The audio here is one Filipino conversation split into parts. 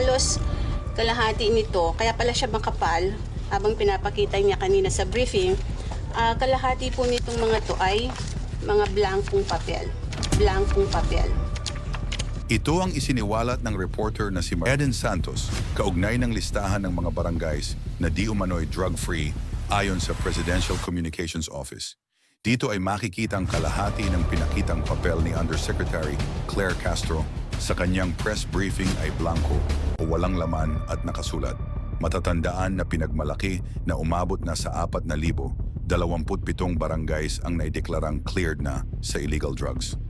halos kalahati nito, kaya pala siya makapal, habang pinapakita niya kanina sa briefing, ah, kalahati po nitong mga to ay mga blankong papel. Blankong papel. Ito ang isiniwalat ng reporter na si Eden Santos, kaugnay ng listahan ng mga barangays na di umano'y drug-free ayon sa Presidential Communications Office. Dito ay makikita ang kalahati ng pinakitang papel ni Undersecretary Claire Castro sa kanyang press briefing ay blanco o walang laman at nakasulat. Matatandaan na pinagmalaki na umabot na sa 4,000, 27 barangays ang naideklarang cleared na sa illegal drugs.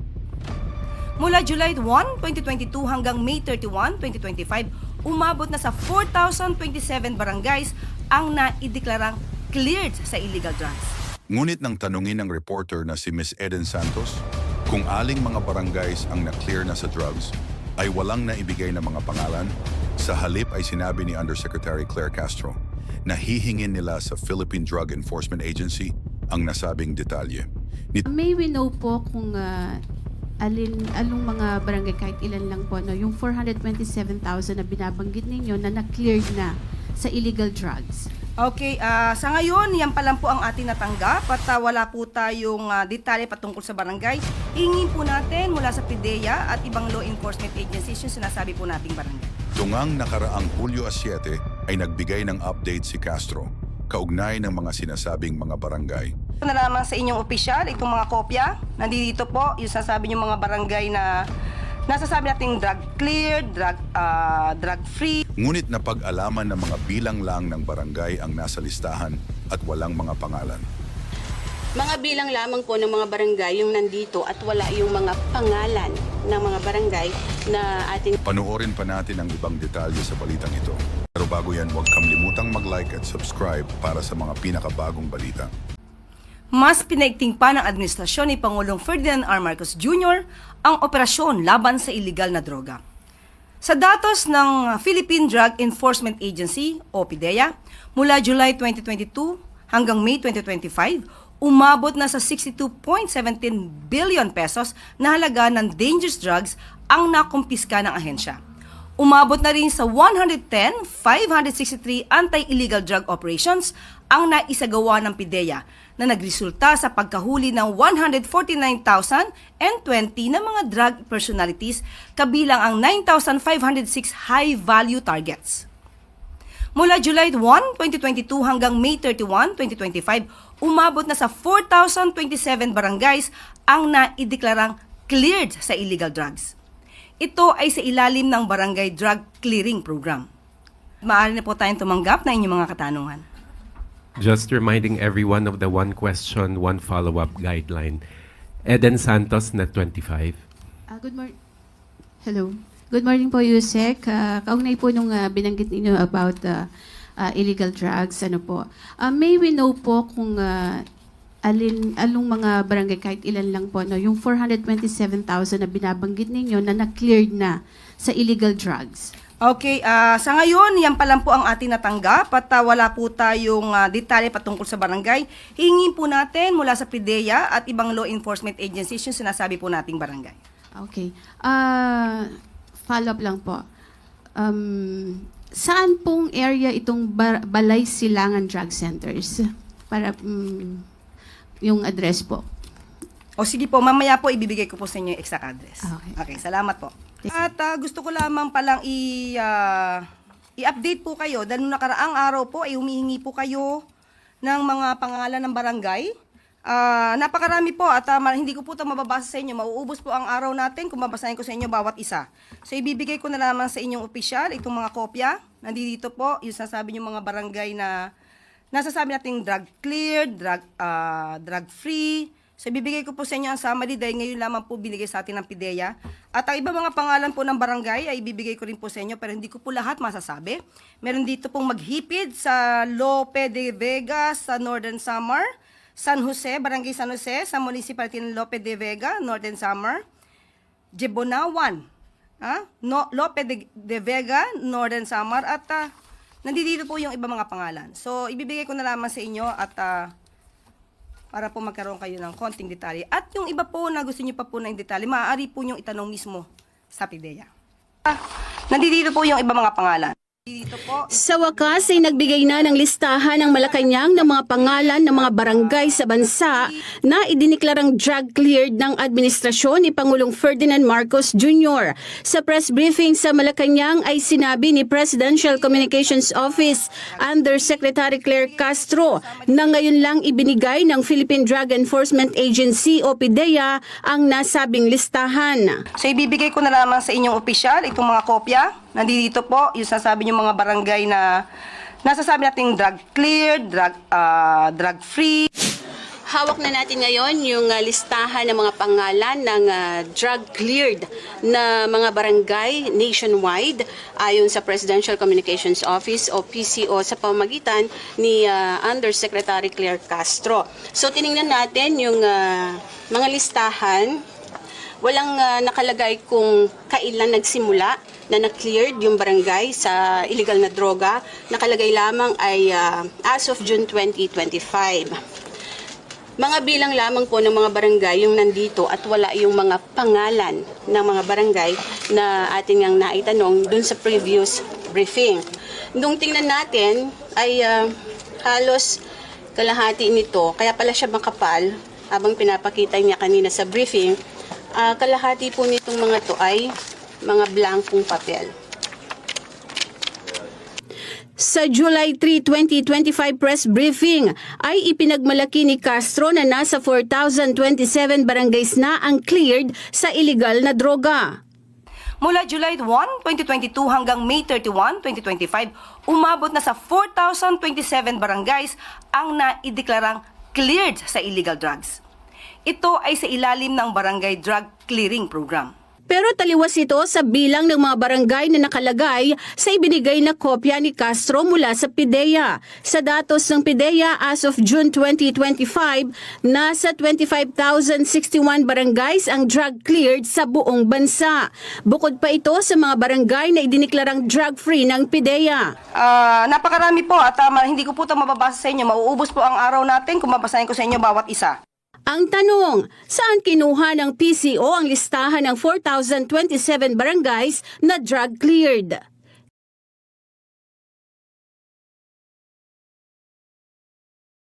Mula July 1, 2022 hanggang May 31, 2025, umabot na sa 4,027 barangays ang naideklarang cleared sa illegal drugs. Ngunit nang tanungin ng reporter na si Miss Eden Santos kung aling mga barangays ang na-clear na sa drugs, ay walang naibigay na mga pangalan. Sa halip ay sinabi ni Undersecretary Claire Castro na hihingin nila sa Philippine Drug Enforcement Agency ang nasabing detalye. Nit- May we know po kung ah, alin along mga barangay kahit ilan lang po no yung 427,000 na binabanggit ninyo na na-cleared na sa illegal drugs. Okay, ah, sa ngayon, yan pa lang po ang ating natanggap at ah, wala po tayong ah, detalye patungkol sa barangay. Hingin po natin mula sa PIDEA at ibang law enforcement agencies yung sinasabi po nating barangay. Tungang nakaraang Hulyo 7 ay nagbigay ng update si Castro kaugnay ng mga sinasabing mga barangay Ito na lamang sa inyong opisyal, itong mga kopya. Nandito po yung sasabi yung mga barangay na nasasabi nating drug cleared, drug, ah, drug free. Ngunit napag-alaman ng mga bilang lang ng barangay ang nasa listahan at walang mga pangalan. Mga bilang lamang po ng mga barangay yung nandito at wala yung mga pangalan ng mga barangay na ating Panoorin pa natin ang ibang detalye sa balitang ito. Pero bago yan, huwag kamlimutang mag-like at subscribe para sa mga pinakabagong balita. Mas pinaigting pa ng administrasyon ni Pangulong Ferdinand R. Marcos Jr. ang operasyon laban sa iligal na droga. Sa datos ng Philippine Drug Enforcement Agency o PIDEA, mula July 2022 hanggang May 2025, umabot na sa 62.17 billion pesos na halaga ng dangerous drugs ang nakumpiska ng ahensya. Umabot na rin sa 110,563 anti-illegal drug operations ang naisagawa ng PIDEA na nagresulta sa pagkahuli ng 149,020 na mga drug personalities kabilang ang 9,506 high-value targets. Mula July 1, 2022 hanggang May 31, 2025, umabot na sa 4,027 barangays ang naideklarang cleared sa illegal drugs. Ito ay sa ilalim ng Barangay Drug Clearing Program. Maaari na po tayong tumanggap na inyong mga katanungan. Just reminding everyone of the one question, one follow-up guideline. Eden Santos, Net 25. Ah, good morning. Hello. Good morning po, Yusek. Uh, kaugnay po nung ah, binanggit ninyo about ah, ah, illegal drugs, ano po. Ah, may we know po kung ah, alin along mga barangay kahit ilan lang po no yung 427,000 na binabanggit ninyo na na-cleared na sa illegal drugs. Okay, ah, sa ngayon, yan pa lang po ang ating natanggap at ah, wala po tayong ah, detalye patungkol sa barangay. Hingin po natin mula sa PIDEA at ibang law enforcement agencies yung sinasabi po nating barangay. Okay. Ah, follow up lang po. Um, saan pong area itong Bar- Balay Silangan Drug Centers? Para mm, yung address po. O sige po, mamaya po ibibigay ko po sa inyo yung exact address. Okay. Okay, salamat po. At ah, gusto ko lamang palang i, ah, i-update po kayo dahil nung nakaraang araw po ay humihingi po kayo ng mga pangalan ng barangay. Ah, napakarami po at ah, ma- hindi ko po ito mababasa sa inyo. Mauubos po ang araw natin kung babasahin ko sa inyo bawat isa. So ibibigay ko na lamang sa inyong opisyal itong mga kopya. Nandito po yung sasabi yung mga barangay na nasasabi nating drug cleared, drug, ah, drug free. So, ibibigay ko po sa inyo ang summary dahil ngayon lamang po binigay sa atin ng PIDEA. At ang iba mga pangalan po ng barangay ay ibibigay ko rin po sa inyo pero hindi ko po lahat masasabi. Meron dito pong maghipid sa Lope de Vega sa Northern Samar, San Jose, Barangay San Jose, sa Municipality ng Lope de Vega, Northern Samar, Jebonawan, ah, no, Lope de, de Vega, Northern Samar, at ah, nandito po yung iba mga pangalan. So, ibibigay ko na lamang sa inyo at ah, para po magkaroon kayo ng konting detalye. At yung iba po na gusto niyo pa po ng detalye, maaari po niyong itanong mismo sa PIDEA. Ah, Nandito po yung iba mga pangalan. Dito po, Sa wakas ay nagbigay na ng listahan ng Malacanang ng mga pangalan ng mga barangay sa bansa na idiniklarang drug cleared ng administrasyon ni Pangulong Ferdinand Marcos Jr. Sa press briefing sa Malacanang ay sinabi ni Presidential Communications Office Undersecretary Claire Castro na ngayon lang ibinigay ng Philippine Drug Enforcement Agency o PIDEA ang nasabing listahan. So ibibigay ko na lamang sa inyong opisyal itong mga kopya. Nandito po yung sasabi yung mga barangay na nasasabi nating drug cleared, drug ah, drug free. Hawak na natin ngayon yung ah, listahan ng mga pangalan ng ah, drug cleared na mga barangay nationwide ayon sa Presidential Communications Office o PCO sa pamamagitan ni ah, Undersecretary Claire Castro. So tiningnan natin yung ah, mga listahan Walang ah, nakalagay kung kailan nagsimula na na-cleared yung barangay sa illegal na droga. Nakalagay lamang ay ah, as of June 2025. Mga bilang lamang po ng mga barangay yung nandito at wala yung mga pangalan ng mga barangay na ating ang naitanong dun sa previous briefing. Nung tingnan natin ay ah, halos kalahati nito, kaya pala siya makapal habang pinapakita niya kanina sa briefing, ah, kalahati po nitong mga to ay mga blankong papel. Sa July 3, 2025 press briefing ay ipinagmalaki ni Castro na nasa 4,027 barangays na ang cleared sa illegal na droga. Mula July 1, 2022 hanggang May 31, 2025, umabot na sa 4,027 barangays ang naideklarang cleared sa illegal drugs. Ito ay sa ilalim ng Barangay Drug Clearing Program. Pero taliwas ito sa bilang ng mga barangay na nakalagay sa ibinigay na kopya ni Castro mula sa PIDEA. Sa datos ng PIDEA as of June 2025, nasa 25,061 barangays ang drug cleared sa buong bansa. Bukod pa ito sa mga barangay na idiniklarang drug-free ng PIDEA. Ah, napakarami po at ah, hindi ko po ito mababasa sa inyo. Mauubos po ang araw natin kung babasahin ko sa inyo bawat isa. Ang tanong, saan kinuha ng PCO ang listahan ng 4,027 barangays na drug cleared?